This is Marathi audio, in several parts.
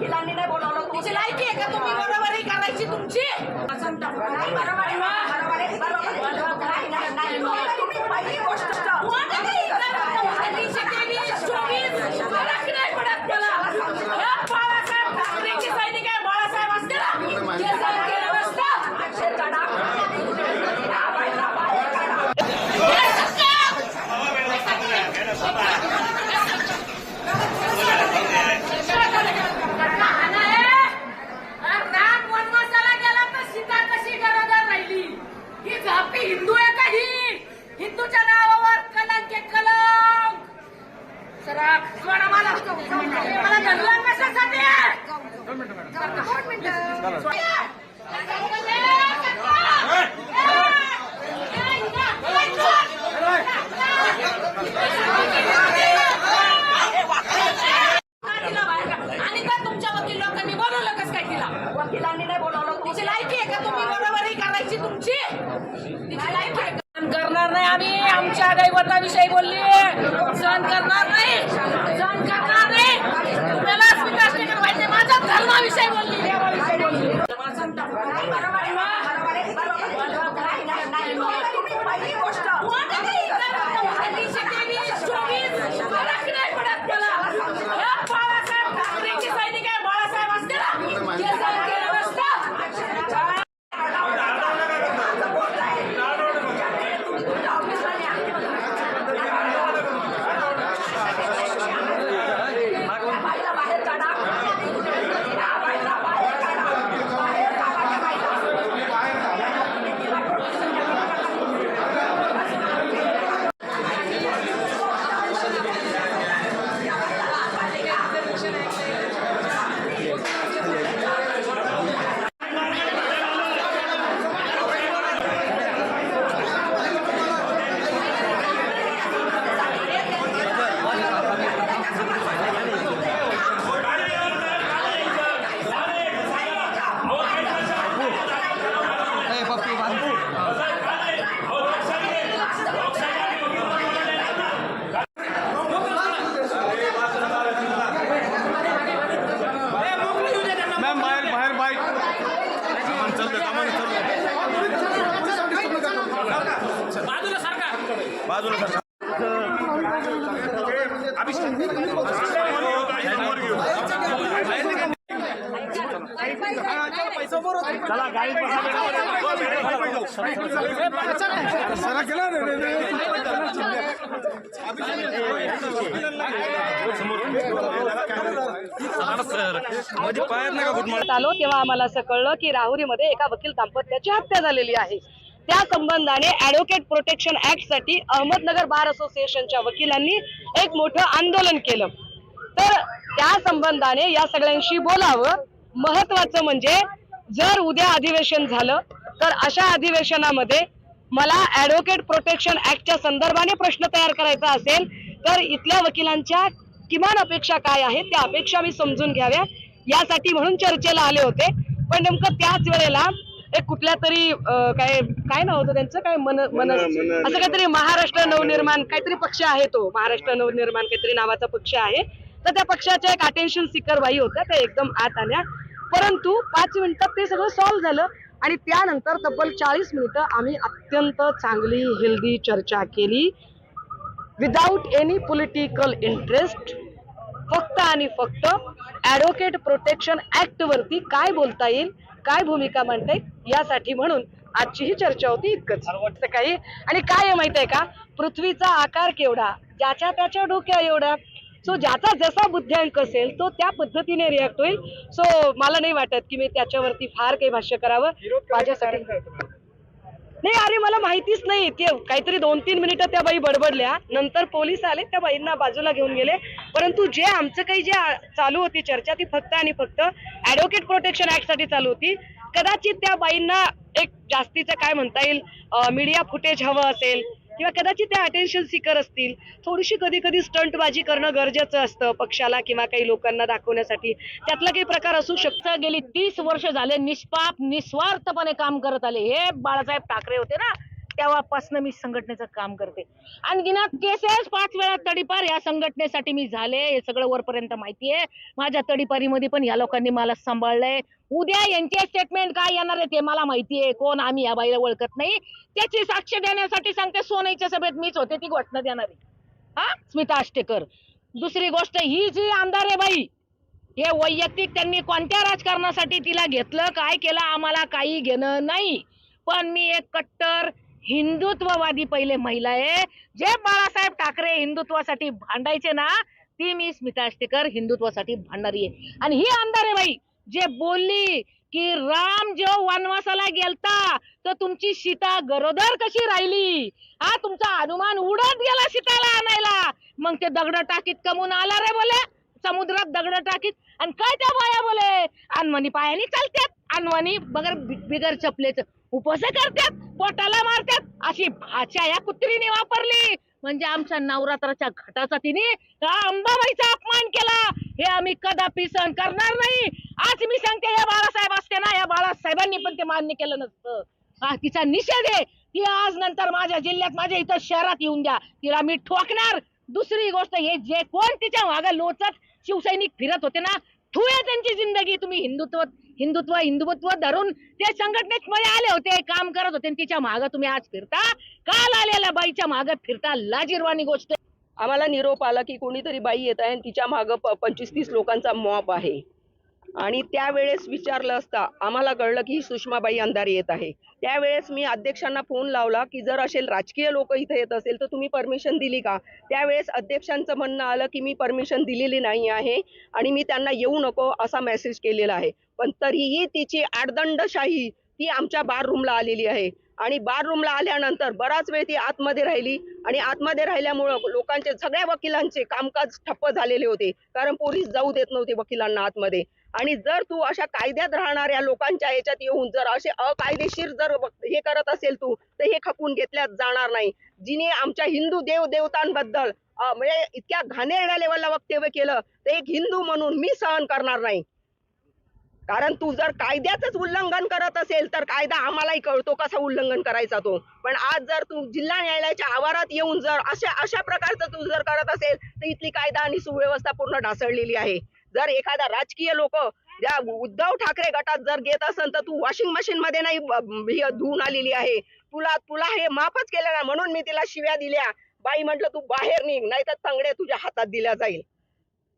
वकिलांनी नाही बोलावलं तिची लायकी आहे का तुम्ही बरोबरी करायची तुमची नाही, बरोबर आहे, बरोबर आहे, बरोबर आहे. नाही, नाही, नाही. तुम्ही पहिली गोष्ट अठीशे तेवीस चोवीस फरक नाही पडत मला या बाळासाहेब ठाकरेची सैनिक आहे बाळासाहेब असते ना ते जर केलं नसतं हे सत्य! राम वनवासाला गेला तर सीता कशी गरोदर राहिली ही झापी हिंदू आहे का ही हिंदूच्या नावावर कलंक आहे कलंक सरा सोडा मला action, action. बाजूला सर चला गाडी सरा केला पायात गुड आलो तेव्हा आम्हाला असं कळलं की राहुरीमध्ये एका वकील दाम्पत्याची हत्या झालेली आहे. त्या संबंधाने ऍडव्होकेट प्रोटेक्शन ऍक्टसाठी अहमदनगर बार असोसिएशनच्या वकिलांनी एक मोठं आंदोलन केलं. तर त्या संबंधाने या सगळ्यांशी बोलावं. महत्वाचं म्हणजे जर उद्या अधिवेशन झालं तर अशा अधिवेशनामध्ये मला ऍडव्होकेट प्रोटेक्शन ऍक्टच्या संदर्भाने प्रश्न तयार करायचा असेल तर इथल्या वकिलांच्या किमान अपेक्षा काय आहेत त्या अपेक्षा मी समजून घ्याव्या. यासाठी म्हणून चर्चेला आले होते. पण नेमकं त्याच वेळेला एक कुठल्या तरी काय काय नाव होतं त्यांचं? काय मन मन असं काहीतरी महाराष्ट्र नवनिर्माण काहीतरी पक्ष आहे तो. महाराष्ट्र नवनिर्माण काहीतरी नावाचा पक्ष आहे. तर त्या पक्षाच्या एक अटेन्शन सिकर बाई होत्या. त्या एकदम आत आल्या. परंतु पाच मिनिटात ते सगळं सॉल्व्ह झालं. आणि त्यानंतर तब्बल चाळीस मिनिटं आम्ही अत्यंत चांगली हेल्दी चर्चा केली. विदाऊट एनी पॉलिटिकल इंटरेस्ट फक्त आणि फक्त ऍडव्होकेट प्रोटेक्शन ऍक्ट वरती काय बोलता येईल? काय भूमिका मांडता यासाठी म्हणून आजची ही चर्चा होती इतकंच. वाटतं काही आणि काय माहीत आहे का? पृथ्वीचा आकार केवढा? ज्याच्या त्याच्या डोक्या एवढा सो ज्याचा जसा बुद्ध्यांक असेल तो त्या पद्धतीने रिॲक्ट होईल. सो मला नाही वाटत की मी त्याच्यावरती फार काही भाष्य करावं. माझ्यासाठी नाही अरे मला माहितीच नाही. की काहीतरी दोन तीन मिनिटं त्या बाई बडबडल्या. नंतर पोलीस आले त्या बाईंना बाजूला घेऊन गेले. परंतु जे आमचं काही जे चालू होती चर्चा ती फक्त आणि फक्त ऍडव्होकेट प्रोटेक्शन ऍक्टसाठी चालू होती. कदाचित त्या बाईंना एक जास्तीचं काय म्हणता येईल मीडिया फुटेज हवं असेल किंवा कदाचित त्या अटेन्शन सिकर असतील. थोडीशी कधी कधी स्टंटबाजी करणं गरजेचं असतं पक्षाला किंवा काही लोकांना दाखवण्यासाठी. त्यातला काही प्रकार असू शकतं गेली तीस वर्ष झाले निष्पाप निस्वार्थपणे काम करत आले. हे बाळासाहेब ठाकरे होते ना? तेव्हापासून मी संघटनेचं काम करते. अनगिनत केसेस पाच वेळा तडीपार या संघटनेसाठी मी झाले. हे सगळं वरपर्यंत माहिती आहे माझ्या तडीपारीमध्ये पण या लोकांनी मला सांभाळलंय. उद्या यांचे स्टेटमेंट काय येणार आहे ते मला माहिती आहे कोण आम्ही या बाईला ओळखत नाही. त्याची साक्ष देण्यासाठी सांगते सोन्याच्या सभेत मीच होते ती घोषणा देणार. आहे हा? स्मिता आष्टेकर. दुसरी गोष्ट ही जी आमदार आहे बाई हे वैयक्तिक त्यांनी कोणत्या राजकारणासाठी तिला घेतलं काय केलं आम्हाला काही घेणं नाही. पण मी एक कट्टर हिंदुत्ववादी पहिले महिला आहे. जे बाळासाहेब ठाकरे हिंदुत्वासाठी भांडायचे ना ती मी स्मिता आष्टेकर हिंदुत्वासाठी भांडणारी आहे. आणि ही आमदार आहे बाई जे बोलली की राम जो वनवासाला गेलता तर तुमची सीता गरोदर कशी राहिली? हा तुमचा हनुमान उडत गेला सीताला आणायला. मग ते दगड टाकीत कमून आला रे बोले समुद्रात दगड टाकीत. आणि काय त्या बाया बोले अनवणी पायानी चालतात अनवणी बगर बिगर चपलेच. उपस करतात पोटाला मारतात. अशी भाषा या कुत्रीने वापरली. म्हणजे आमच्या नवरात्राच्या घटाचा तिने अंबाबाईचा अपमान केला. हे आम्ही कदापि सहन करणार नाही. आज मी सांगते या बाळासाहेब असते ना या बाळासाहेबांनी पण ते मान्य केलं नसतं. हा तिचा निषेध आहे. ती आज नंतर माझ्या जिल्ह्यात माझ्या इथं शहरात येऊन द्या. तिला मी ठोकणार. दुसरी गोष्ट हे जे कोण तिच्यामागे लोचत शिवसैनिक फिरत होते ना थुये त्यांची जिंदगी तुम्ही हिंदुत्व हिंदुत्व हिंदुत्व धरून ते संघटनेत मध्ये आले होते काम करत होते आणि तिच्यामागे तुम्ही आज फिरता. काल आलेल्या बाईच्या मागे फिरता लाजीरवाणी गोष्ट. आम्हाला निरोप आला की कोणीतरी बाई येत आहे तिच्या मागं पंचवीस तीस लोकांचा मॉप आहे. आणि त्यावेळेस विचारलं असता आम्हाला कळलं की ही सुषमाबाई अंधारे येत आहे. त्यावेळेस मी अध्यक्षांना फोन लावला की जर असेल राजकीय लोक इथे येत असेल तर तुम्ही परमिशन दिली का? त्यावेळेस अध्यक्षांचं म्हणणं आलं की मी परमिशन दिलेली नाही आहे आणि मी त्यांना येऊ नको असा मेसेज केलेला आहे. पण तरीही तिची आडदंडशाही ती आमच्या बार रूमला आलेली आहे. आणि बार रूमला आल्यानंतर बराच वेळ ती आतमध्ये राहिली आणि आतमध्ये राहिल्यामुळं लोकांचे सगळ्या वकिलांचे कामकाज ठप्प झालेले होते. कारण पोलीस जाऊ देत नव्हते वकिलांना आतमध्ये. आणि जर तू अशा कायद्यात राहणाऱ्या लोकांच्या याच्यात येऊन जर असे अकायदेशीर जर हे करत असेल तू तर हे खपून घेतल्या जाणार नाही. जिने आमच्या हिंदू देव देवतांबद्दल म्हणजे इतक्या घाणेरड्या लेवलला वक्तव्य केलं तर एक हिंदू म्हणून मी सहन करणार नाही. कारण तू जर कायद्याचंच उल्लंघन करत असेल तर कायदा आम्हालाही कळतो कसा उल्लंघन करायचा तो. पण आज जर तू जिल्हा न्यायालयाच्या आवारात येऊन जर अशा अशा प्रकारचं तू जर करत असेल तर इथली कायदा आणि सुव्यवस्था पूर्ण ढासळलेली आहे. जर एखादा राजकीय लोक ज्या उद्धव ठाकरे गटात जर घेत असेल तर तू वॉशिंग मशीन मध्ये नाही धुवून आलेली आहे. तुला तुला हे माफच केलं ना म्हणून मी तिला शिव्या दिल्या. बाई म्हटलं तू बाहेर निघ नाही तर तंगड्या तुझ्या हातात दिल्या जाईल.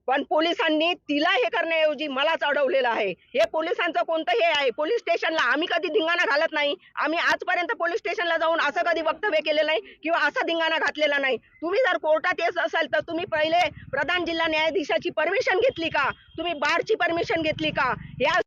पण पोलिसांनी तिला हे करण्याऐवजी मलाच अडवलेलं आहे. हे पोलिसांचं कोणतं हे आहे? पोलीस स्टेशनला आम्ही कधी धिंगाणा घालत नाही. आम्ही आजपर्यंत पोलीस स्टेशनला जाऊन असं कधी वक्तव्य केलेलं नाही किंवा असा धिंगाणा घातलेला नाही. तुम्ही जर कोर्टात येत असाल तर तुम्ही पहिले प्रधान जिल्हा न्यायाधीशाची परमिशन घेतली का? तुम्ही बारची परमिशन घेतली का? या